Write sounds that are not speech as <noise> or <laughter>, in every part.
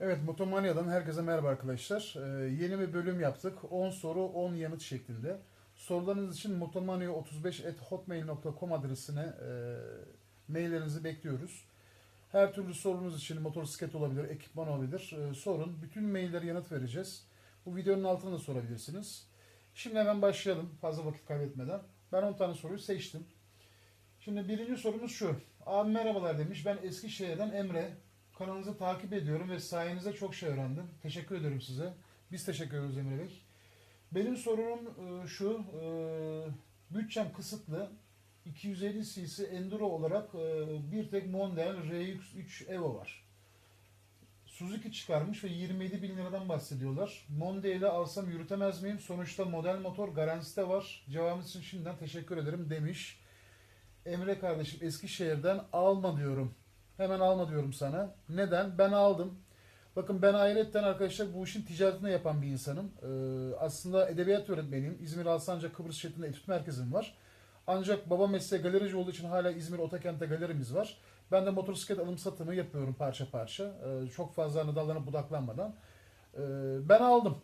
Evet Motomania'dan herkese merhaba arkadaşlar. Ee, yeni bir bölüm yaptık. 10 soru 10 yanıt şeklinde. Sorularınız için motomania35.hotmail.com adresine e, maillerinizi bekliyoruz. Her türlü sorunuz için motosiklet olabilir, ekipman olabilir. E, sorun. Bütün maillere yanıt vereceğiz. Bu videonun altına da sorabilirsiniz. Şimdi hemen başlayalım fazla vakit kaybetmeden. Ben 10 tane soruyu seçtim. Şimdi birinci sorumuz şu. Abi merhabalar demiş. Ben Eskişehir'den Emre. Kanalınızı takip ediyorum ve sayenizde çok şey öğrendim. Teşekkür ederim size. Biz teşekkür ederiz Emre Bey. Benim sorunum e, şu. e, Bütçem kısıtlı. 250 cc Enduro olarak e, bir tek Mondeo RX3 Evo var. Suzuki çıkarmış ve 27 bin liradan bahsediyorlar. Mondeo alsam yürütemez miyim? Sonuçta model motor garantisi var. Cevabınız için şimdiden teşekkür ederim demiş. Emre kardeşim Eskişehir'den alma diyorum. Hemen alma diyorum sana. Neden? Ben aldım. Bakın ben ayrıca arkadaşlar bu işin ticaretini yapan bir insanım. Ee, aslında edebiyat öğretmeniyim. İzmir Alsancak Kıbrıs şeklinde etüt merkezim var. Ancak baba mesleği galerici olduğu için hala İzmir Otakent'te galerimiz var. Ben de motosiklet alım satımı yapıyorum parça parça. Ee, çok fazla hani dallarına budaklanmadan. Ee, ben aldım.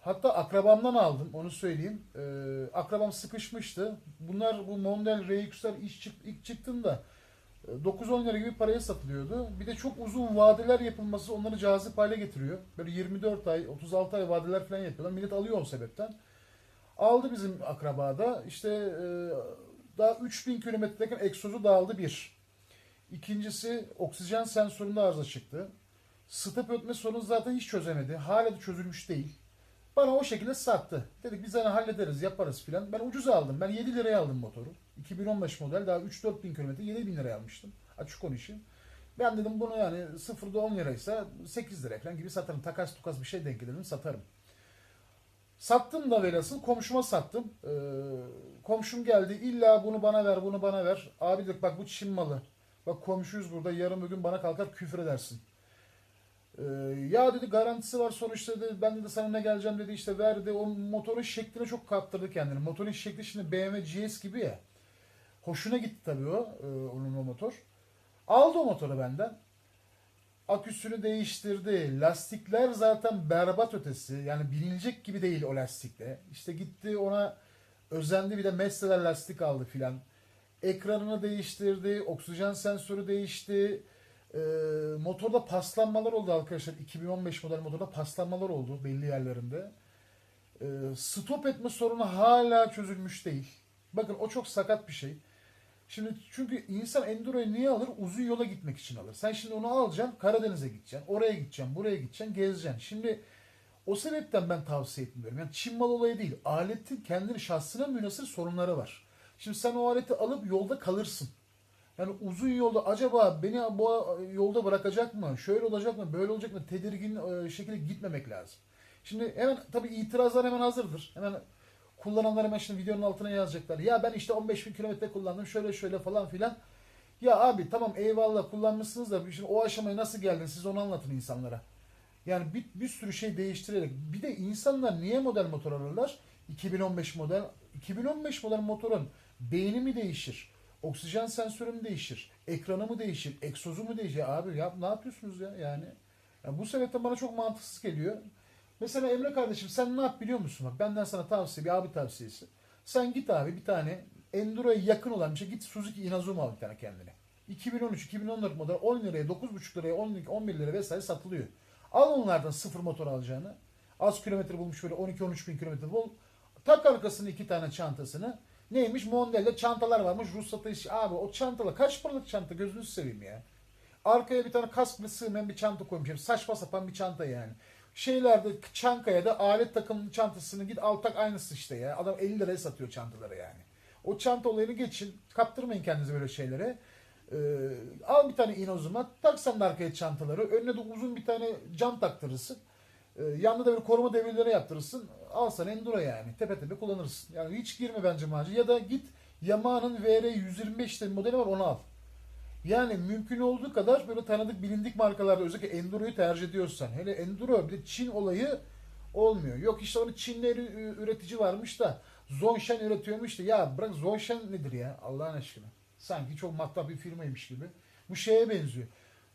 Hatta akrabamdan aldım onu söyleyeyim. Ee, akrabam sıkışmıştı. Bunlar bu Mondel RX''ler iş çık, ilk çıktığında 9-10 lira gibi paraya satılıyordu. Bir de çok uzun vadeler yapılması onları cazip hale getiriyor. Böyle 24 ay, 36 ay vadeler falan yapıyorlar. Millet alıyor o sebepten. Aldı bizim akrabada. İşte e, daha 3000 kilometredeyken egzozu dağıldı bir. İkincisi oksijen sensöründe arıza çıktı. Stop ötme sorunu zaten hiç çözemedi. Hala da çözülmüş değil. Bana o şekilde sattı. Dedik biz hani hallederiz yaparız filan. Ben ucuz aldım. Ben 7 liraya aldım motoru. 2015 model daha 3-4 bin kilometre 7 bin liraya almıştım. Açık konuşayım. Ben dedim bunu yani sıfırda 10 liraysa 8 lira falan gibi satarım. Takas tukas bir şey denk gelirim satarım. Sattım da velhasıl komşuma sattım. Ee, komşum geldi illa bunu bana ver bunu bana ver. Abi dedik bak bu Çin malı. Bak komşuyuz burada yarın bir gün bana kalkar küfür edersin. Ee, ya dedi garantisi var sonuçta dedi ben de sana ne geleceğim dedi işte verdi. O motorun şekline çok kaptırdı kendini. Motorun şekli şimdi BMW GS gibi ya. Hoşuna gitti tabii o e, onun o motor. Aldı o motoru benden. Aküsünü değiştirdi. Lastikler zaten berbat ötesi. Yani binilecek gibi değil o lastikle. İşte gitti ona özendi bir de Messeler lastik aldı filan. Ekranını değiştirdi. Oksijen sensörü değişti. Ee, motorda paslanmalar oldu arkadaşlar. 2015 model motorda paslanmalar oldu belli yerlerinde. Ee, stop etme sorunu hala çözülmüş değil. Bakın o çok sakat bir şey. Şimdi çünkü insan Enduro'yu niye alır? Uzun yola gitmek için alır. Sen şimdi onu alacaksın, Karadeniz'e gideceksin, oraya gideceksin, buraya gideceksin, gezeceksin. Şimdi o sebepten ben tavsiye etmiyorum. Yani Çin mal olayı değil. Aletin kendini şahsına münasır sorunları var. Şimdi sen o aleti alıp yolda kalırsın. Yani uzun yolda acaba beni bu yolda bırakacak mı? Şöyle olacak mı? Böyle olacak mı? Tedirgin e, şekilde gitmemek lazım. Şimdi hemen tabii itirazlar hemen hazırdır. Hemen kullananlar hemen şimdi videonun altına yazacaklar. Ya ben işte 15 bin kilometre kullandım şöyle şöyle falan filan. Ya abi tamam eyvallah kullanmışsınız da şimdi o aşamaya nasıl geldiniz siz onu anlatın insanlara. Yani bir, bir sürü şey değiştirerek. Bir de insanlar niye model motor alırlar? 2015 model. 2015 model motorun beyni mi değişir? Oksijen sensörü mü değişir? Ekranı mı değişir? Egzozu mu değişir? Abi ya, ne yapıyorsunuz ya yani? Ya bu sebepten bana çok mantıksız geliyor. Mesela Emre kardeşim sen ne yap biliyor musun? Bak benden sana tavsiye bir abi tavsiyesi. Sen git abi bir tane Enduro'ya yakın olan bir şey git Suzuki Inazuma al bir tane kendine. 2013-2014 model 10 liraya 9,5 liraya 10, 11 lira vesaire satılıyor. Al onlardan sıfır motor alacağını. Az kilometre bulmuş böyle 12-13 bin kilometre bul. Tak arkasına iki tane çantasını. Neymiş? Mondel'de çantalar varmış. Rus satışı. Abi o çantalar kaç paralık çanta gözünüzü seveyim ya. Arkaya bir tane kasklı sığmayan bir çanta koymuş. Saçma sapan bir çanta yani. Şeylerde Çankaya da alet takımının çantasını git al tak aynısı işte ya. Adam 50 liraya satıyor çantaları yani. O çanta olayını geçin. Kaptırmayın kendinizi böyle şeylere. Ee, al bir tane inozuma. Tak sen de arkaya çantaları. Önüne de uzun bir tane cam taktırırsın. Ee, yanında da bir koruma demirleri yaptırırsın. Al sana Enduro yani. Tepe tepe kullanırsın. Yani hiç girme bence macera. Ya da git Yamaha'nın VR 125 de modeli var onu al. Yani mümkün olduğu kadar böyle tanıdık bilindik markalarda özellikle Enduro'yu tercih ediyorsan. Hele Enduro bir de Çin olayı olmuyor. Yok işte onu Çinli üretici varmış da Zhongshan üretiyormuş da ya bırak Zhongshan nedir ya Allah'ın aşkına. Sanki çok matlak bir firmaymış gibi. Bu şeye benziyor.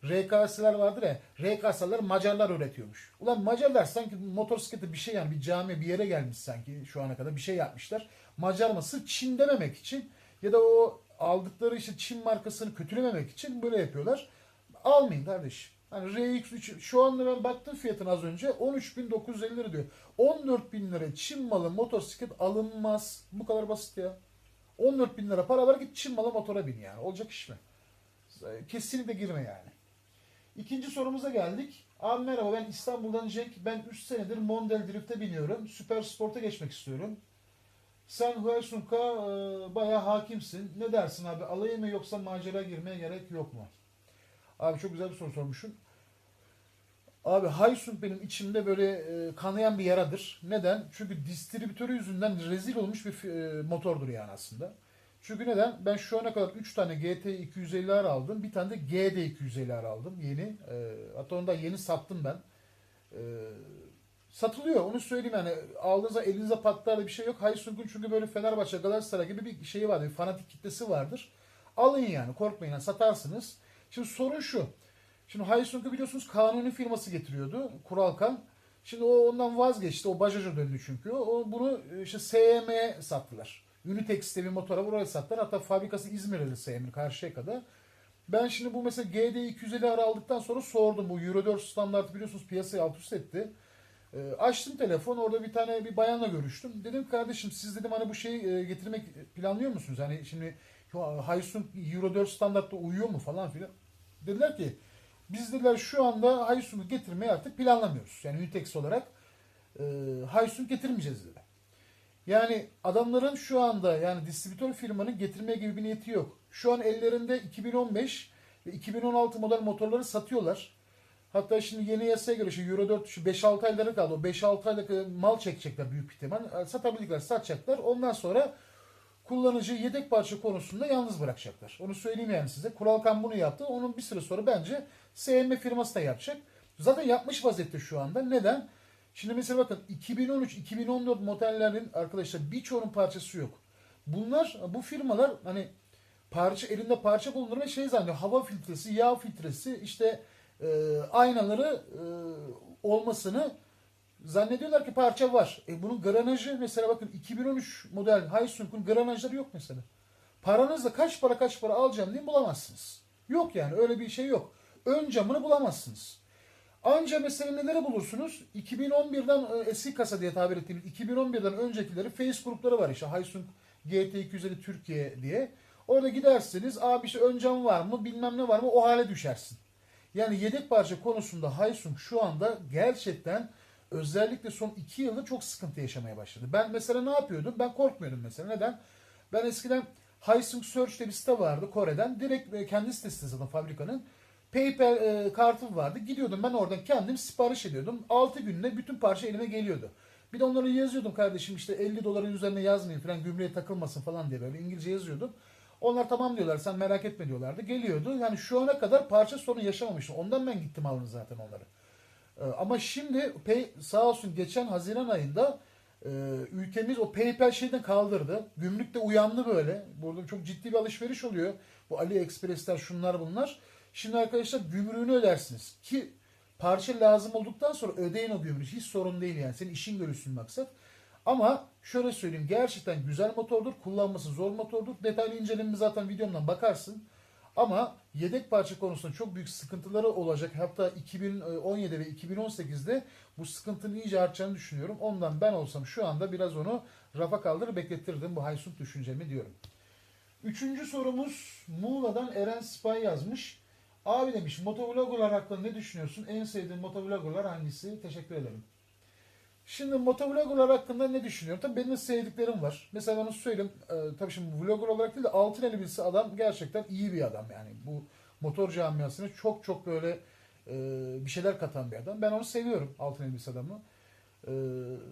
RKS'ler vardır ya. RKS'ler Macarlar üretiyormuş. Ulan Macarlar sanki motosikleti bir şey yani bir cami bir yere gelmiş sanki şu ana kadar bir şey yapmışlar. Macar mı? Sırf Çin dememek için ya da o aldıkları işte Çin markasını kötülememek için böyle yapıyorlar. Almayın kardeşim. Hani RX3 şu anda ben baktım fiyatına az önce 13.950 lira diyor. 14.000 lira Çin malı motosiklet alınmaz. Bu kadar basit ya. 14.000 lira para ver git Çin malı motora bin yani. Olacak iş mi? Kesinlikle girme yani. İkinci sorumuza geldik. Abi merhaba ben İstanbul'dan Cenk. Ben 3 senedir Mondel Drift'e biniyorum. Süper Sport'a geçmek istiyorum. Sen Huasunka e, bayağı hakimsin. Ne dersin abi? Alayım mı yoksa macera girmeye gerek yok mu? Abi çok güzel bir soru sormuşsun. Abi Haysung benim içimde böyle e, kanayan bir yaradır. Neden? Çünkü distribütörü yüzünden rezil olmuş bir e, motordur yani aslında. Çünkü neden? Ben şu ana kadar 3 tane GT 250R aldım. Bir tane de GD 250R aldım yeni. E, hatta onu da yeni sattım ben. E, satılıyor onu söyleyeyim yani. Aldığınızda elinize patlar da bir şey yok. Haysung'un çünkü böyle Fenerbahçe, Galatasaray gibi bir şeyi vardır. Bir fanatik kitlesi vardır. Alın yani korkmayın yani, satarsınız. Şimdi sorun şu. Şimdi Haysung'u biliyorsunuz kanuni firması getiriyordu. Kuralkan. Şimdi o ondan vazgeçti. O Bajaj'a döndü çünkü. O bunu işte SM'ye sattılar. Unitex diye bir motora buraya sattılar. Hatta fabrikası İzmir'de SM Karşıyaka'da. Ben şimdi bu mesela GD 250 ara aldıktan sonra sordum. Bu Euro 4 standartı biliyorsunuz piyasayı alt üst etti. E, açtım telefon orada bir tane bir bayanla görüştüm. Dedim kardeşim siz dedim hani bu şeyi e, getirmek planlıyor musunuz? Hani şimdi Haysung Euro 4 standartta uyuyor mu falan filan. Dediler ki biz dediler şu anda Haysung'u getirmeyi artık planlamıyoruz. Yani Unitex olarak e, Haysung getirmeyeceğiz dediler. Yani adamların şu anda yani distribütör firmanın getirmeye gibi bir niyeti yok. Şu an ellerinde 2015 ve 2016 model motorları satıyorlar. Hatta şimdi yeni yasaya göre işte Euro 4 şu 5-6 ayları kaldı. O 5-6 aylık mal çekecekler büyük ihtimal. Satabildikler satacaklar. Ondan sonra kullanıcı yedek parça konusunda yalnız bırakacaklar. Onu söyleyeyim yani size. Kuralkan bunu yaptı. Onun bir süre sonra bence SM firması da yapacak. Zaten yapmış vaziyette şu anda. Neden? Şimdi mesela bakın 2013-2014 modellerin arkadaşlar birçoğunun parçası yok. Bunlar bu firmalar hani parça elinde parça bulundurma şey zannediyor. Hava filtresi, yağ filtresi, işte e, aynaları e, olmasını zannediyorlar ki parça var. E bunun granajı mesela bakın 2013 model Haysung'un granajları yok mesela. Paranızla kaç para kaç para alacağım diye bulamazsınız. Yok yani öyle bir şey yok. Ön camını bulamazsınız. Anca mesela neleri bulursunuz? 2011'den e, eski kasa diye tabir ettiğimiz 2011'den öncekileri face grupları var işte Haysung GT250 Türkiye diye. Orada gidersiniz abi işte ön cam var mı bilmem ne var mı o hale düşersin. Yani yedek parça konusunda Haysung şu anda gerçekten özellikle son iki yılda çok sıkıntı yaşamaya başladı. Ben mesela ne yapıyordum? Ben korkmuyordum mesela. Neden? Ben eskiden Haysung Search diye bir site vardı Kore'den. Direkt e, kendi sitesi zaten fabrikanın. PayPal e, kartım vardı. Gidiyordum ben oradan kendim sipariş ediyordum. 6 günde bütün parça elime geliyordu. Bir de onları yazıyordum kardeşim işte 50 doların üzerine yazmayın falan gümrüğe takılmasın falan diye böyle İngilizce yazıyordum. Onlar tamam diyorlar sen merak etme diyorlardı. Geliyordu. Yani şu ana kadar parça sorunu yaşamamıştım. Ondan ben gittim aldım zaten onları. Ee, ama şimdi pay, sağ olsun geçen Haziran ayında e, ülkemiz o PayPal şeyden kaldırdı. Gümrük de uyandı böyle. Burada çok ciddi bir alışveriş oluyor. Bu AliExpress'ler şunlar bunlar. Şimdi arkadaşlar gümrüğünü ödersiniz. Ki parça lazım olduktan sonra ödeyin o gümrüğü. Hiç sorun değil yani. Senin işin görülsün maksat. Ama şöyle söyleyeyim gerçekten güzel motordur. Kullanması zor motordur. Detaylı incelememi zaten videomdan bakarsın. Ama yedek parça konusunda çok büyük sıkıntıları olacak. Hatta 2017 ve 2018'de bu sıkıntının iyice artacağını düşünüyorum. Ondan ben olsam şu anda biraz onu rafa kaldırır bekletirdim bu Haysung düşüncemi diyorum. Üçüncü sorumuz Muğla'dan Eren Spy yazmış. Abi demiş motovloggerlar hakkında ne düşünüyorsun? En sevdiğin motovloggerlar hangisi? Teşekkür ederim. Şimdi motovloggerlar hakkında ne düşünüyorum? Tabii benim sevdiklerim var. Mesela onu söyleyeyim. E, tabii şimdi vlogger olarak değil de altın elbise adam gerçekten iyi bir adam yani. Bu motor camiasına çok çok böyle e, bir şeyler katan bir adam. Ben onu seviyorum altın elbise adamı. E,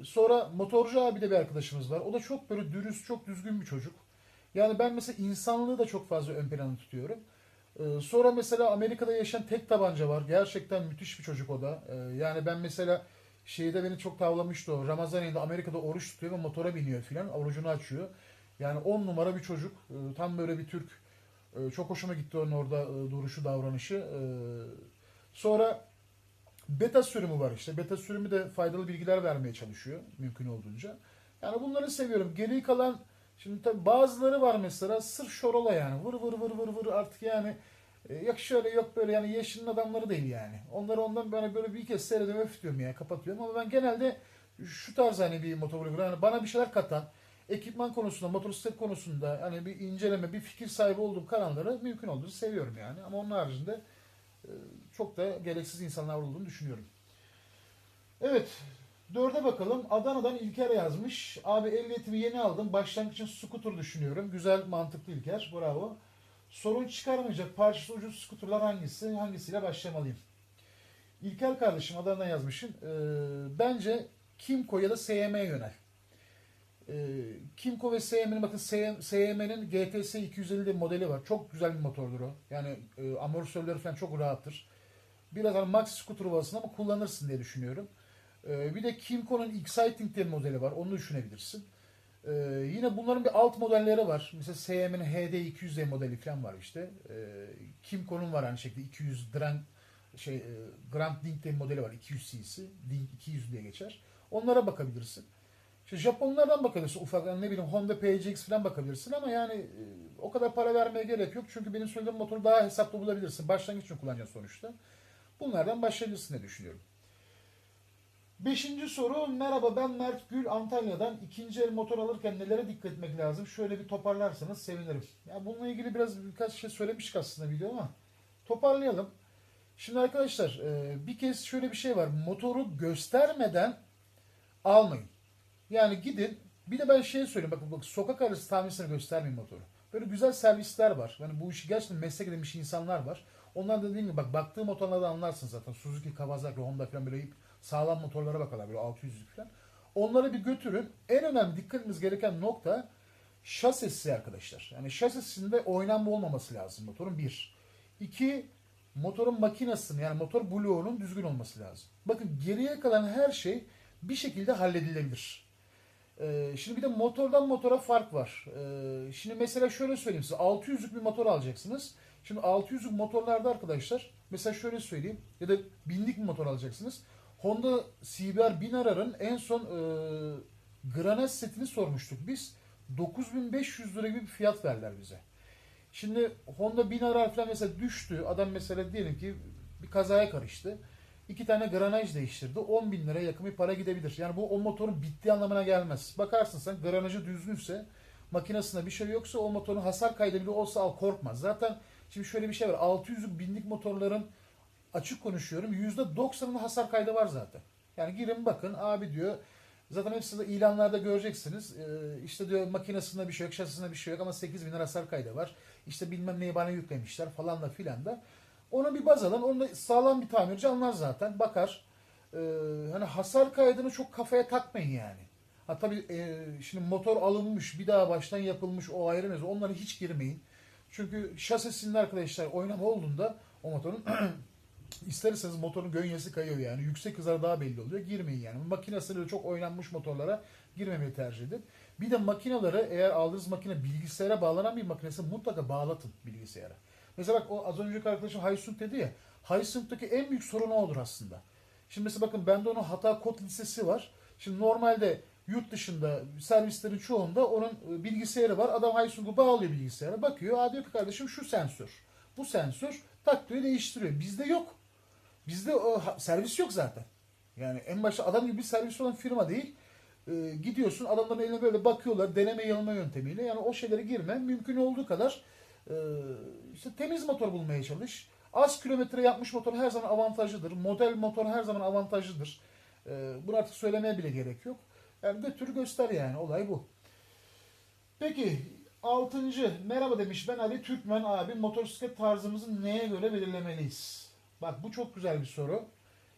sonra motorcu abi de bir arkadaşımız var. O da çok böyle dürüst, çok düzgün bir çocuk. Yani ben mesela insanlığı da çok fazla ön plana tutuyorum. Ee, sonra mesela Amerika'da yaşayan tek tabanca var. Gerçekten müthiş bir çocuk o da. Ee, yani ben mesela şeyde beni çok tavlamıştı o. Ramazan ayında Amerika'da oruç tutuyor ve motora biniyor filan. Orucunu açıyor. Yani on numara bir çocuk. Ee, tam böyle bir Türk çok hoşuma gitti onun orada e, duruşu, davranışı. Sonra beta sürümü var işte. Beta sürümü de faydalı bilgiler vermeye çalışıyor mümkün olduğunca. Yani bunları seviyorum. Geri kalan şimdi tabii bazıları var mesela sırf şorola yani. Vır vır vır vır vır artık yani e, yok şöyle yok böyle yani yaşının adamları değil yani. Onları ondan böyle böyle bir kez seyrediyorum öf diyorum ya kapatıyorum ama ben genelde şu tarz hani bir motovlogger yani bana bir şeyler katan ekipman konusunda, motosiklet konusunda hani bir inceleme, bir fikir sahibi olduğum kanalları mümkün olduğunu seviyorum yani. Ama onun haricinde e, çok da gereksiz insanlar olduğunu düşünüyorum. Evet, dörde bakalım. Adana'dan İlker yazmış. Abi ehliyetimi yeni aldım. Başlangıç için scooter düşünüyorum. Güzel, mantıklı İlker. Bravo. Sorun çıkarmayacak parçası ucuz scooterlar hangisi? Hangisiyle başlamalıyım? İlker kardeşim Adana'dan yazmışsın. Ee, bence Kimco ya da SYM'ye yönel. Ee, Kimco ve SYM'nin bakın SYM'nin GTS 250 modeli var. Çok güzel bir motordur o. Yani e, amortisörleri falan çok rahattır. Biraz hani max scooter havasında ama kullanırsın diye düşünüyorum. Ee, bir de Kimco'nun Exciting diye modeli var. Onu düşünebilirsin. Ee, yine bunların bir alt modelleri var. Mesela SYM'nin HD 200 modeli falan var işte. Ee, Kimco'nun var aynı şekilde 200 Grand şey e, Grand bir modeli var 200 cc. Dink 200 diye geçer. Onlara bakabilirsin. İşte Japonlardan bakabilirsin ufak ne bileyim Honda PCX falan bakabilirsin ama yani e, o kadar para vermeye gerek yok. Çünkü benim söylediğim motoru daha hesaplı bulabilirsin. Başlangıç için kullanacaksın sonuçta. Bunlardan başlayabilirsin diye düşünüyorum. Beşinci soru. Merhaba ben Mert Gül Antalya'dan. ikinci el motor alırken nelere dikkat etmek lazım? Şöyle bir toparlarsanız sevinirim. Ya bununla ilgili biraz birkaç şey söylemiştik aslında video ama toparlayalım. Şimdi arkadaşlar e, bir kez şöyle bir şey var. Motoru göstermeden almayın. Yani gidin bir de ben şey söyleyeyim bakın bak sokak arası tamircisine göstermeyin motoru. Böyle güzel servisler var. Yani bu işi gerçekten meslek edinmiş insanlar var. Onlar da dediğim gibi bak baktığı motorlarda anlarsın zaten. Suzuki, Kawasaki, Honda falan böyle sağlam motorlara bakarlar böyle 600 falan. Onları bir götürün. En önemli dikkat etmemiz gereken nokta şasisi arkadaşlar. Yani şasisinde oynanma olmaması lazım motorun bir. İki, motorun makinasının yani motor bloğunun düzgün olması lazım. Bakın geriye kalan her şey bir şekilde halledilebilir. Ee, şimdi bir de motordan motora fark var. Ee, şimdi mesela şöyle söyleyeyim size 600'lük bir motor alacaksınız. Şimdi 600'lük motorlarda arkadaşlar mesela şöyle söyleyeyim ya da binlik bir motor alacaksınız. Honda CBR 1000 ararın en son e, Granage setini sormuştuk biz. 9500 lira gibi bir fiyat verdiler bize. Şimdi Honda 1000 arar falan mesela düştü. Adam mesela diyelim ki bir kazaya karıştı. İki tane granaj değiştirdi. 10 bin liraya yakın bir para gidebilir. Yani bu o motorun bittiği anlamına gelmez. Bakarsın sen granajı düzgünse makinesinde bir şey yoksa o motorun hasar kaydı bile olsa al korkmaz. Zaten şimdi şöyle bir şey var. 600'lük binlik motorların açık konuşuyorum. %90'ının hasar kaydı var zaten. Yani girin bakın abi diyor Zaten hepsi de ilanlarda göreceksiniz. Ee, işte diyor makinesinde bir şey yok, şasisinde bir şey yok ama 8 bin lira hasar kaydı var. İşte bilmem neyi bana yüklemişler falan da filan da. Ona bir baz alın. Onu sağlam bir tamirci anlar zaten. Bakar. Ee, hani hasar kaydını çok kafaya takmayın yani. Ha tabii e, şimdi motor alınmış, bir daha baştan yapılmış o ayrı mevzu. Onlara hiç girmeyin. Çünkü şasisinde arkadaşlar oynama olduğunda o motorun <clears throat> isterseniz motorun gönyesi kayıyor yani. Yüksek hızlar daha belli oluyor. Girmeyin yani. Makinesiyle çok oynanmış motorlara girmemeyi tercih edin. Bir de makinaları eğer aldığınız makine bilgisayara bağlanan bir makinesi mutlaka bağlatın bilgisayara. Mesela bak o az önceki arkadaşım Haysung dedi ya. Haysung'daki en büyük sorun odur aslında. Şimdi mesela bakın bende onun hata kod listesi var. Şimdi normalde yurt dışında servislerin çoğunda onun e, bilgisayarı var. Adam Haysung'u bağlıyor bilgisayara. Bakıyor. Aa diyor ki kardeşim şu sensör. Bu sensör tak diyor değiştiriyor. Bizde yok. Bizde o servis yok zaten. Yani en başta adam gibi bir servis olan firma değil. Ee, gidiyorsun adamların eline böyle bakıyorlar deneme yanılma yöntemiyle. Yani o şeylere girme. Mümkün olduğu kadar e, işte temiz motor bulmaya çalış. Az kilometre yapmış motor her zaman avantajlıdır. Model motor her zaman avantajlıdır. E, bunu artık söylemeye bile gerek yok. Yani götür göster yani olay bu. Peki altıncı merhaba demiş ben Ali Türkmen abi motosiklet tarzımızı neye göre belirlemeliyiz? Bak bu çok güzel bir soru.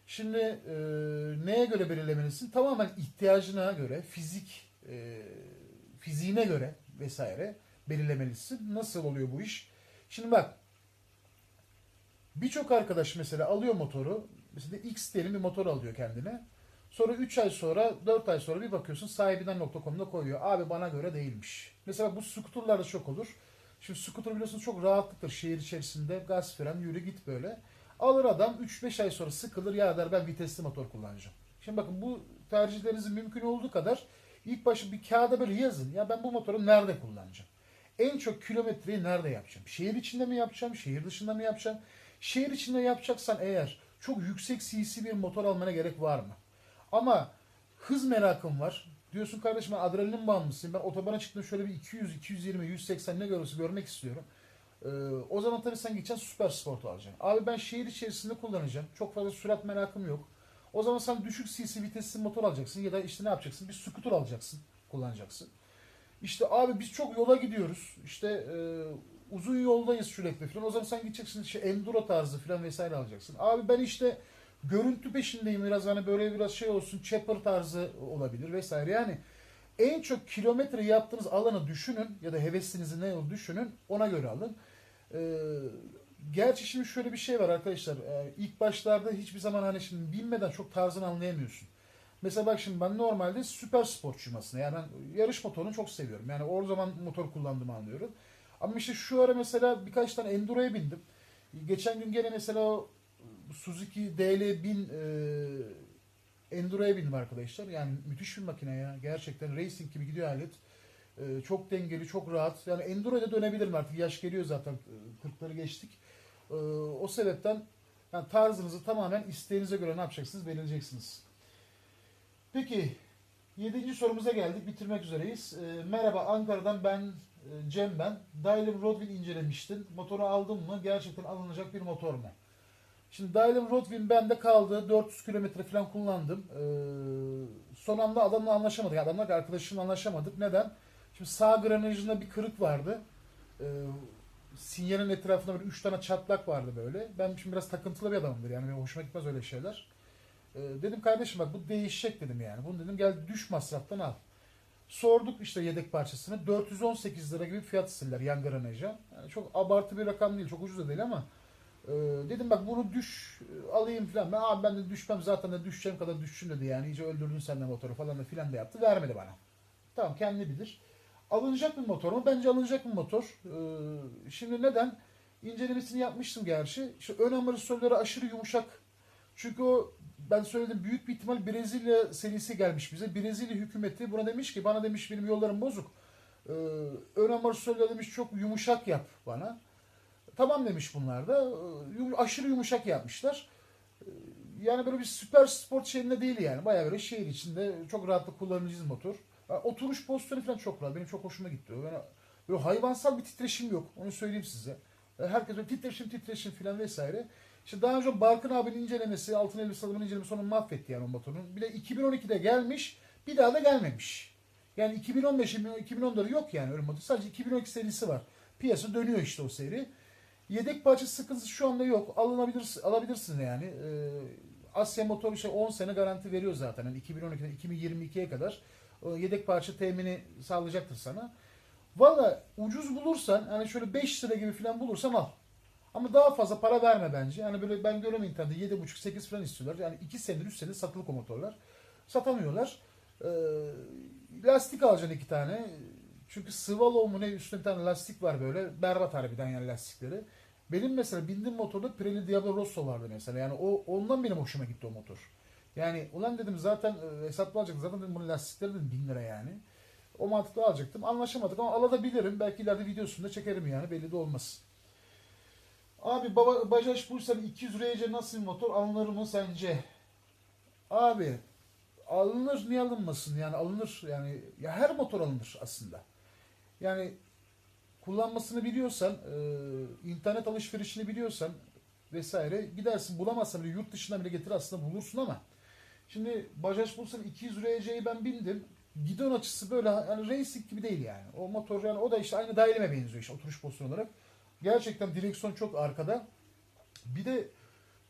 Şimdi e, neye göre belirlemelisin? Tamamen ihtiyacına göre, fizik e, fiziğine göre vesaire belirlemelisin. Nasıl oluyor bu iş? Şimdi bak birçok arkadaş mesela alıyor motoru. Mesela X diyelim bir motor alıyor kendine. Sonra 3 ay sonra 4 ay sonra bir bakıyorsun sahibinden.com'da koyuyor. Abi bana göre değilmiş. Mesela bu skuturlarda çok olur. Şimdi scooter biliyorsunuz çok rahatlıktır şehir içerisinde. Gaz fren yürü git böyle. Alır adam 3-5 ay sonra sıkılır ya der ben vitesli motor kullanacağım. Şimdi bakın bu tercihlerinizi mümkün olduğu kadar ilk başta bir kağıda böyle yazın. Ya ben bu motoru nerede kullanacağım? En çok kilometreyi nerede yapacağım? Şehir içinde mi yapacağım? Şehir dışında mı yapacağım? Şehir içinde yapacaksan eğer çok yüksek cc bir motor almana gerek var mı? Ama hız merakım var. Diyorsun kardeşim ben adrenalin bağımlısıyım. Ben otobana çıktım şöyle bir 200, 220, 180 ne görürse görmek istiyorum. Ee, o zaman tabii sen gideceksin süper sportu alacaksın. Abi ben şehir içerisinde kullanacağım. Çok fazla sürat merakım yok. O zaman sen düşük cc vitesli motor alacaksın ya da işte ne yapacaksın? Bir scooter alacaksın, kullanacaksın. İşte abi biz çok yola gidiyoruz. İşte e, uzun yoldayız sürekli falan. O zaman sen gideceksin işte enduro tarzı falan vesaire alacaksın. Abi ben işte görüntü peşindeyim biraz hani böyle biraz şey olsun chopper tarzı olabilir vesaire. Yani en çok kilometre yaptığınız alanı düşünün ya da heveslinizi ne olduğunu düşünün ona göre alın. Ee, gerçi şimdi şöyle bir şey var arkadaşlar. Ee, ilk başlarda hiçbir zaman hani şimdi bilmeden çok tarzını anlayamıyorsun. Mesela bak şimdi ben normalde süper sportçuyum aslında. Yani ben yarış motorunu çok seviyorum. Yani o zaman motor kullandığımı anlıyorum. Ama işte şu ara mesela birkaç tane Enduro'ya bindim. Geçen gün gene mesela o Suzuki DL1000 e, Enduro'ya bindim arkadaşlar. Yani müthiş bir makine ya. Gerçekten racing gibi gidiyor alet. E, çok dengeli, çok rahat. Yani Enduro'ya dönebilirim artık. Yaş geliyor zaten. E, 40'ları geçtik. E, o sebepten yani tarzınızı tamamen isteğinize göre ne yapacaksınız belirleyeceksiniz. Peki yedinci sorumuza geldik. Bitirmek üzereyiz. E, merhaba Ankara'dan ben e, Cem ben. Dailem Rodwin incelemiştin. Motoru aldın mı? Gerçekten alınacak bir motor mu? Şimdi Dailem Rodwin bende kaldı. 400 kilometre falan kullandım. Ee, son anda adamla anlaşamadık. Adamla arkadaşımla anlaşamadık. Neden? Şimdi sağ granajında bir kırık vardı. Ee, sinyalin etrafında böyle 3 tane çatlak vardı böyle. Ben şimdi biraz takıntılı bir adamımdır yani benim hoşuma gitmez öyle şeyler. Ee, dedim kardeşim bak bu değişecek dedim yani. Bunu dedim gel düş masraftan al. Sorduk işte yedek parçasını. 418 lira gibi fiyat istediler yan granaja. Yani çok abartı bir rakam değil. Çok ucuz da değil ama ee, dedim bak bunu düş e, alayım falan. Ben abi ben de düşmem zaten de düşeceğim kadar düştüm dedi yani. iyice öldürdün sen de motoru falan da filan da yaptı. Vermedi bana. Tamam kendi bilir. Alınacak bir motor mu? Bence alınacak bir motor. Ee, şimdi neden? İncelemesini yapmıştım gerçi. İşte ön amortisörleri aşırı yumuşak. Çünkü o ben söyledim büyük bir ihtimal Brezilya serisi gelmiş bize. Brezilya hükümeti buna demiş ki bana demiş benim yollarım bozuk. Ee, ön amortisörler demiş çok yumuşak yap bana. Tamam demiş bunlar da. Yum- aşırı yumuşak yapmışlar. Ee, Yani böyle bir süper sport şeyinde değil yani. Bayağı böyle şehir içinde çok rahatlıkla kullanabileceğiniz motor. Oturuş pozisyonu falan çok rahat. Benim çok hoşuma gitti. Yani böyle hayvansal bir titreşim yok. Onu söyleyeyim size. Herkes böyle titreşim titreşim falan vesaire. İşte daha önce Barkın abinin incelemesi, Altın Elbise adamın incelemesi onu mahvetti yani o motorun. Bir de 2012'de gelmiş, bir daha da gelmemiş. Yani 2015 2014 yok yani öyle motor. Sadece 2012 serisi var. Piyasa dönüyor işte o seri. Yedek parça sıkıntısı şu anda yok. Alınabilir, alabilirsin yani. Ee, Asya Motor işte 10 sene garanti veriyor zaten. Yani 2012'den 2022'ye kadar yedek parça temini sağlayacaktır sana. Valla ucuz bulursan hani şöyle 5 lira gibi falan bulursan al. Ama daha fazla para verme bence. Yani böyle ben görüyorum internette 7,5-8 falan istiyorlar. Yani 2 senedir 3 senedir satılık o motorlar. Satamıyorlar. Ee, lastik alacaksın iki tane. Çünkü Swallow mu ne üstünde bir tane lastik var böyle. Berbat harbiden yani lastikleri. Benim mesela bindiğim motorda Pirelli Diablo Rosso vardı mesela. Yani o ondan benim hoşuma gitti o motor. Yani ulan dedim zaten e, hesaplı alacaktım. Zaten dedim bunun lastikleri dedim 1000 lira yani. O mantıkla alacaktım. Anlaşamadık ama alabilirim. Belki ileride videosunda çekerim yani. Belli de olmaz. Abi baba, Bajaj Pulsar 200 RC nasıl bir motor? Alınır mı sence? Abi alınır niye alınmasın yani alınır yani ya her motor alınır aslında. Yani kullanmasını biliyorsan, e, internet alışverişini biliyorsan vesaire gidersin bulamazsan bile yurt dışından bile getir aslında bulursun ama şimdi Bajaj Pulsar 200 RC'yi ben bindim. Gidon açısı böyle yani racing gibi değil yani. O motor yani o da işte aynı daireme benziyor işte oturuş pozisyonu olarak. Gerçekten direksiyon çok arkada. Bir de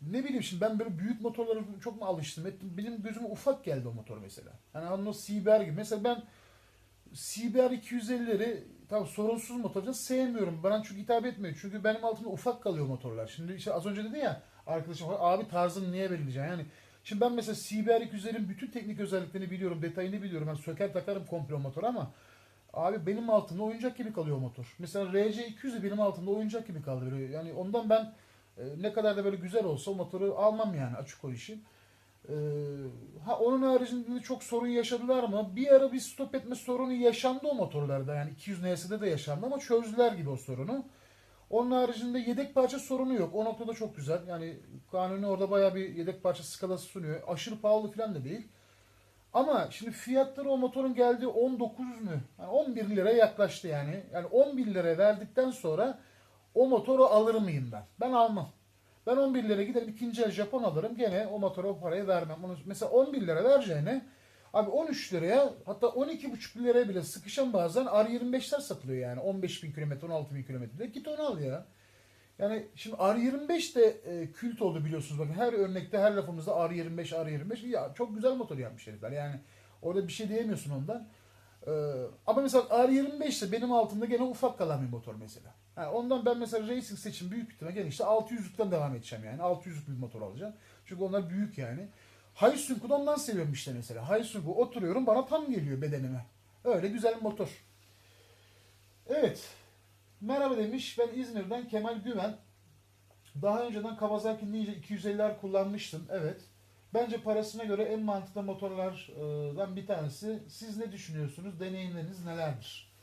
ne bileyim şimdi ben böyle büyük motorlara çok mu alıştım ettim. Benim gözüme ufak geldi o motor mesela. Yani onun o CBR gibi. Mesela ben CBR 250'leri tam sorunsuz motorca sevmiyorum. Bana çünkü hitap etmiyor. Çünkü benim altımda ufak kalıyor motorlar. Şimdi işte az önce dedi ya arkadaşım abi tarzını niye belirleyeceksin? Yani şimdi ben mesela CBR 250'nin bütün teknik özelliklerini biliyorum, detayını biliyorum. Ben söker takarım komple o motora ama Abi benim altımda oyuncak gibi kalıyor motor. Mesela RC200 de benim altımda oyuncak gibi kalıyor. Yani ondan ben e, ne kadar da böyle güzel olsa motoru almam yani açık o işi. Ee, ha onun haricinde de çok sorun yaşadılar mı? Bir ara bir stop etme sorunu yaşandı o motorlarda. Yani 200 NS'de de yaşandı ama çözdüler gibi o sorunu. Onun haricinde yedek parça sorunu yok. O noktada çok güzel. Yani Kanuni orada bayağı bir yedek parça skalası sunuyor. Aşırı pahalı falan da değil. Ama şimdi fiyatları o motorun geldiği 19 mü? Yani 11 liraya yaklaştı yani. Yani 11 liraya verdikten sonra o motoru alır mıyım ben? Ben almam. Ben 11 liraya giderim ikinci el Japon alırım. Gene o motora o parayı vermem. Onu, mesela 11 lira vereceğine abi 13 liraya hatta 12,5 liraya bile sıkışan bazen R25'ler satılıyor yani. 15 bin kilometre 16 bin kilometre. Git onu al ya. Yani şimdi R25 de e, kült oldu biliyorsunuz. Bakın her örnekte her lafımızda R25 R25 ya çok güzel motor yapmış herifler. Yani orada bir şey diyemiyorsun ondan. Ee, ama mesela R25 ise benim altımda gene ufak kalan bir motor mesela. Ha, ondan ben mesela racing seçim büyük bir gene işte 600'lükten devam edeceğim yani. 600'lük bir motor alacağım. Çünkü onlar büyük yani. Haysunku da ondan seviyorum işte mesela. Haysunku oturuyorum bana tam geliyor bedenime. Öyle güzel motor. Evet. Merhaba demiş. Ben İzmir'den Kemal Güven. Daha önceden Kawasaki Ninja 250'ler kullanmıştım. Evet. Bence parasına göre en mantıklı motorlardan bir tanesi. Siz ne düşünüyorsunuz? Deneyimleriniz nelerdir?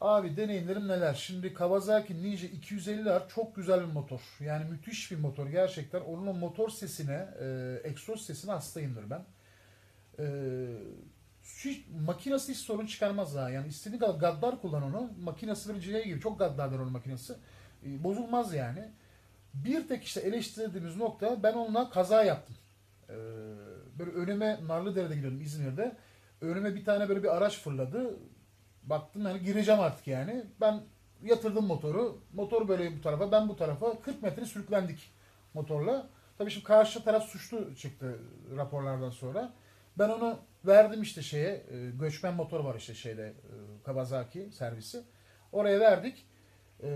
Abi deneyimlerim neler? Şimdi Kawasaki Ninja 250'ler çok güzel bir motor. Yani müthiş bir motor gerçekten. Onun motor sesine, e, egzoz sesine hastayımdır ben. E, hiç, makinesi hiç sorun çıkarmaz daha. Yani istediği kadar gaddar kullan onu. Makinesi bir C gibi çok gaddardır onun makinesi. E, bozulmaz yani. Bir tek işte eleştirdiğimiz nokta ben onunla kaza yaptım. E, böyle önüme Narlıdere'de gidiyordum İzmir'de. Önüme bir tane böyle bir araç fırladı. Baktım yani gireceğim artık yani. Ben yatırdım motoru. Motor böyle bu tarafa ben bu tarafa 40 metre sürüklendik motorla. Tabii şimdi karşı taraf suçlu çıktı raporlardan sonra. Ben onu verdim işte şeye e, göçmen motor var işte şeyde e, Kawasaki servisi. Oraya verdik. E,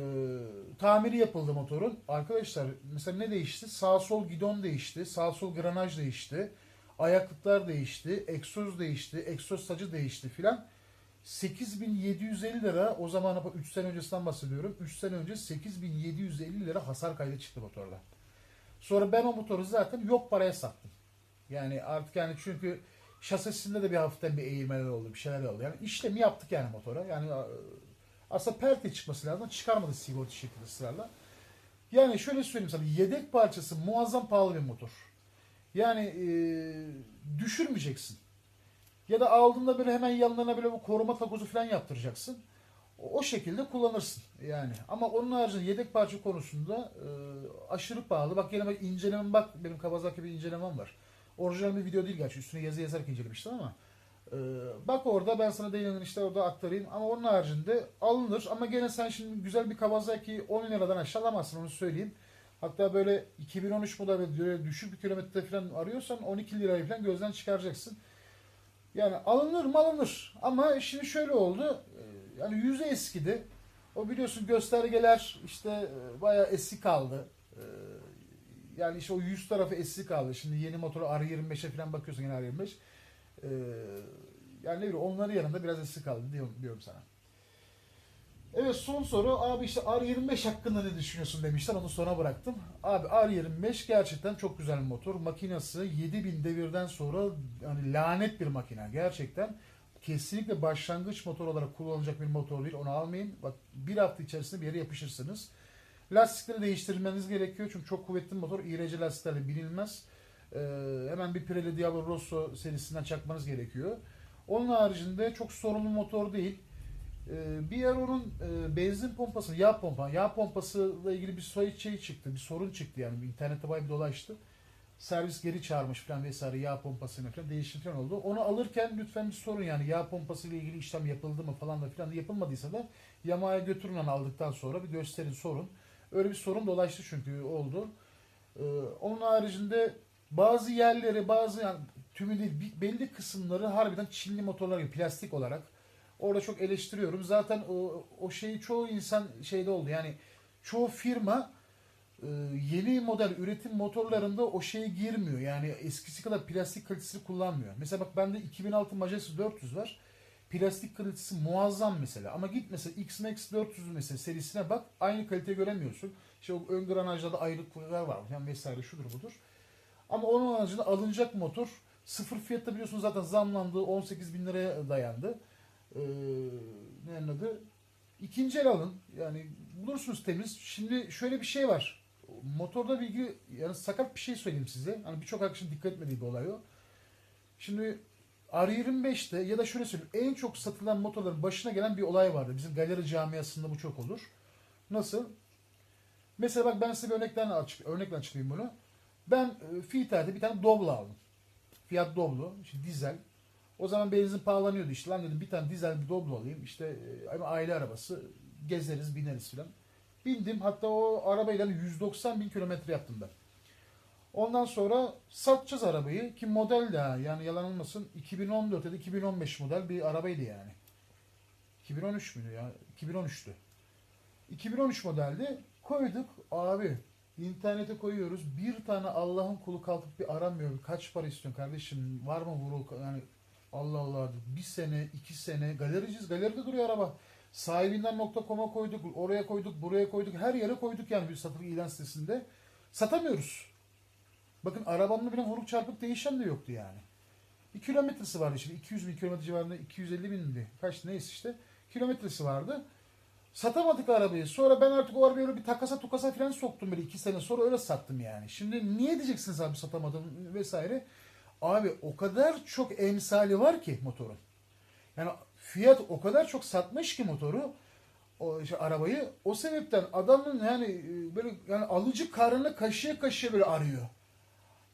tamiri yapıldı motorun. Arkadaşlar mesela ne değişti? Sağ sol gidon değişti. Sağ sol granaj değişti. Ayaklıklar değişti. Egzoz değişti. Egzoz sacı değişti filan. 8750 lira o zaman 3 sene öncesinden bahsediyorum. 3 sene önce 8750 lira hasar kaydı çıktı motorda. Sonra ben o motoru zaten yok paraya sattım. Yani artık yani çünkü şasisinde de bir hafiften bir eğilmeler oldu, bir şeyler oldu. Yani işlemi yaptık yani motora. Yani e, aslında perte çıkması lazım. Çıkarmadı sigorta şirketi ısrarla. Yani şöyle söyleyeyim sana. Yedek parçası muazzam pahalı bir motor. Yani e, düşürmeyeceksin. Ya da aldığında böyle hemen yanlarına böyle bu koruma takozu falan yaptıracaksın. O, o şekilde kullanırsın yani. Ama onun haricinde yedek parça konusunda e, aşırı pahalı. Bak yine bak incelemem bak benim Kawasaki bir incelemem var. Orijinal bir video değil gerçi üstüne yazı yazarak incelemiştim ama e, bak orada ben sana değinelim işte orada aktarayım ama onun haricinde alınır ama gene sen şimdi güzel bir Kawasaki 10 liradan aşağı alamazsın onu söyleyeyim. Hatta böyle 2013 model düşük bir kilometre falan arıyorsan 12 lirayı falan gözden çıkaracaksın. Yani alınır mı alınır. Ama şimdi şöyle oldu. e, Yani yüzü eskidi. O biliyorsun göstergeler işte e, bayağı eski kaldı. E, Yani işte o yüz tarafı eski kaldı. Şimdi yeni motoru R25'e falan bakıyorsun yine R25. E, Yani ne bileyim onların yanında biraz eski kaldı diyorum, diyorum sana. Evet son soru abi işte R25 hakkında ne düşünüyorsun demişler onu sona bıraktım. Abi R25 gerçekten çok güzel bir motor. Makinası 7000 devirden sonra yani lanet bir makine gerçekten. Kesinlikle başlangıç motor olarak kullanılacak bir motor değil onu almayın. Bak bir hafta içerisinde bir yere yapışırsınız. Lastikleri değiştirmeniz gerekiyor çünkü çok kuvvetli bir motor. İğreci lastiklerle binilmez. Ee, hemen bir Pirelli Diablo Rosso serisinden çakmanız gerekiyor. Onun haricinde çok sorunlu motor değil. Ee, bir yer onun e, benzin pompası, yağ pompa, yağ pompasıyla ilgili bir soy şey çıktı, bir sorun çıktı yani internette bayağı bir dolaştı. Servis geri çağırmış falan vesaire yağ pompasına falan değişim falan oldu. Onu alırken lütfen bir sorun yani yağ pompası ile ilgili işlem yapıldı mı falan da filan yapılmadıysa da yamaya götürün aldıktan sonra bir gösterin sorun. Öyle bir sorun dolaştı çünkü oldu. Ee, onun haricinde bazı yerleri bazı yani tümü değil belli kısımları harbiden Çinli motorlar gibi plastik olarak Orada çok eleştiriyorum. Zaten o, o şeyi çoğu insan şeyde oldu. Yani çoğu firma e, yeni model üretim motorlarında o şey girmiyor. Yani eskisi kadar plastik kalitesi kullanmıyor. Mesela bak bende 2006 Majesty 400 var. Plastik kalitesi muazzam mesela. Ama git mesela X-Max 400 mesela serisine bak. Aynı kalite göremiyorsun. İşte o ön granajlarda ayrılıklar var. Yani vesaire şudur budur. Ama onun haricinde alınacak motor sıfır fiyatta biliyorsunuz zaten zamlandı. 18 bin liraya dayandı. Ee, ne adı? İkinci el alın. Yani bulursunuz temiz. Şimdi şöyle bir şey var. Motorda bilgi yani sakat bir şey söyleyeyim size. Hani birçok arkadaşın dikkat etmediği bir olay o. Şimdi R25'te ya da şöyle söyleyeyim en çok satılan motorların başına gelen bir olay vardı. Bizim galeri camiasında bu çok olur. Nasıl? Mesela bak ben size bir örnekten açık, örnekle açıklayayım bunu. Ben e, Fiat'te bir tane Doblo aldım. Fiat Doblo, işte dizel. O zaman benzin pahalanıyordu işte. Lan dedim bir tane dizel bir Doblo alayım. İşte e, ama aile arabası gezeriz, bineriz filan. Bindim hatta o arabayla 190 bin kilometre yaptım ben. Ondan sonra satacağız arabayı ki model de yani yalan olmasın 2014 ya da 2015 model bir arabaydı yani. 2013 müydü ya? 2013'tü. 2013 modeldi. Koyduk abi internete koyuyoruz. Bir tane Allah'ın kulu kalkıp bir aramıyor. Kaç para istiyorsun kardeşim? Var mı vuru? Yani Allah Allah. Bir sene, iki sene. Galericiyiz. Galeride duruyor araba. Sahibinden.com'a koyduk. Oraya koyduk. Buraya koyduk. Her yere koyduk yani bir satılık ilan sitesinde. Satamıyoruz. Bakın arabamda bile vuruk çarpık değişen de yoktu yani. Bir kilometresi vardı işte 200 bin kilometre civarında 250 bin mi? Kaç neyse işte kilometresi vardı. Satamadık arabayı. Sonra ben artık o arabayı öyle bir takasa tukasa falan soktum böyle iki sene sonra öyle sattım yani. Şimdi niye diyeceksiniz abi satamadım vesaire. Abi o kadar çok emsali var ki motorun. Yani fiyat o kadar çok satmış ki motoru o işte arabayı o sebepten adamın yani e, böyle yani alıcı karnını kaşıya kaşıya böyle arıyor.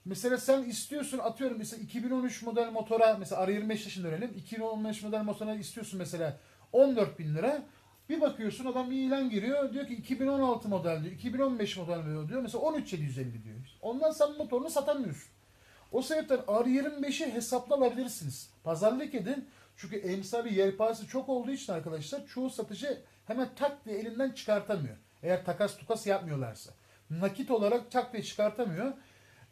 Mesela sen istiyorsun atıyorum mesela 2013 model motora mesela R25 yaşında dönelim 2015 model motora istiyorsun mesela 14 bin lira bir bakıyorsun adam bir ilan giriyor diyor ki 2016 model diyor 2015 model diyor mesela 13750 diyor. Ondan sen motorunu satamıyorsun. O sebepten R25'i hesapla alabilirsiniz. Pazarlık edin. Çünkü emsali yelpazesi çok olduğu için arkadaşlar çoğu satıcı hemen tak diye elinden çıkartamıyor. Eğer takas tukas yapmıyorlarsa. Nakit olarak tak diye çıkartamıyor.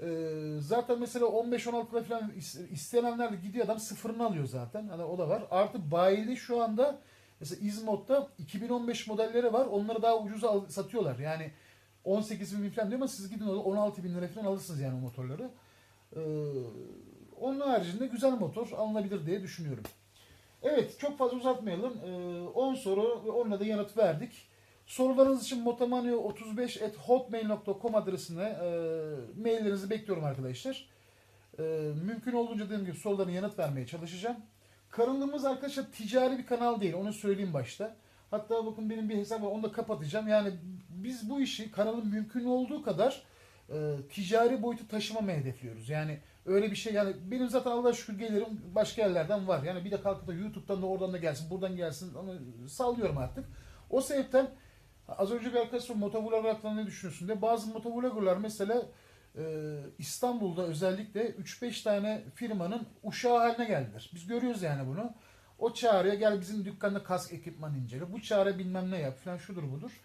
Ee, zaten mesela 15-16'da falan is- istenenler de gidiyor adam sıfırını alıyor zaten. Hani o da var. Artı bayili şu anda mesela İzmot'ta 2015 modelleri var. Onları daha ucuza al- satıyorlar. Yani 18 bin falan diyor ama siz gidin orada 16 bin lira falan alırsınız yani o motorları. Ee, onun haricinde güzel motor alınabilir diye düşünüyorum. Evet çok fazla uzatmayalım. Ee, 10 soru ve onunla da yanıt verdik. Sorularınız için motomanio35.hotmail.com adresine e, maillerinizi bekliyorum arkadaşlar. E, mümkün olduğunca dediğim gibi soruların yanıt vermeye çalışacağım. Kanalımız arkadaşlar ticari bir kanal değil. Onu söyleyeyim başta. Hatta bakın benim bir hesap var. Onu da kapatacağım. Yani biz bu işi kanalın mümkün olduğu kadar e, ticari boyutu taşımamaya hedefliyoruz. Yani öyle bir şey yani benim zaten Allah'a şükür gelirim başka yerlerden var. Yani bir de kalkıp da YouTube'dan da oradan da gelsin buradan gelsin onu sallıyorum artık. O sebepten az önce bir arkadaş motovlogger hakkında ne düşünüyorsun diye. Bazı motovloggerlar mesela e, İstanbul'da özellikle 3-5 tane firmanın uşağı haline geldiler. Biz görüyoruz yani bunu. O çağrıya gel bizim dükkanda kask ekipman incele. Bu çağrı bilmem ne yap falan şudur budur.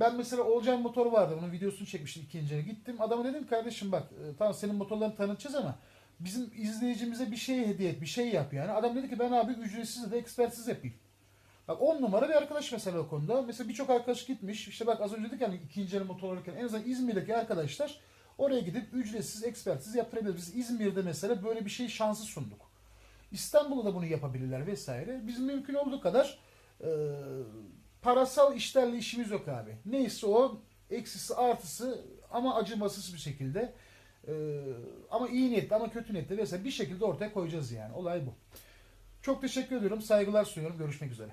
Ben mesela Olcan motoru vardı. Bunun videosunu çekmiştim ikinci Gittim adama dedim kardeşim bak e, tamam senin motorlarını tanıtacağız ama bizim izleyicimize bir şey hediye et, bir şey yap yani. Adam dedi ki ben abi ücretsiz de ekspertsiz yapayım. Bak 10 numara bir arkadaş mesela o konuda. Mesela birçok arkadaş gitmiş. İşte bak az önce dedik yani ikinci el motor alırken en azından İzmir'deki arkadaşlar oraya gidip ücretsiz, ekspertsiz yaptırabilir. Biz İzmir'de mesela böyle bir şey şansı sunduk. İstanbul'da da bunu yapabilirler vesaire. Biz mümkün olduğu kadar e, parasal işlerle işimiz yok abi. Neyse o eksisi artısı ama acımasız bir şekilde e, ama iyi niyetli ama kötü niyetli vesaire bir şekilde ortaya koyacağız yani. Olay bu. Çok teşekkür ediyorum. Saygılar sunuyorum. Görüşmek üzere.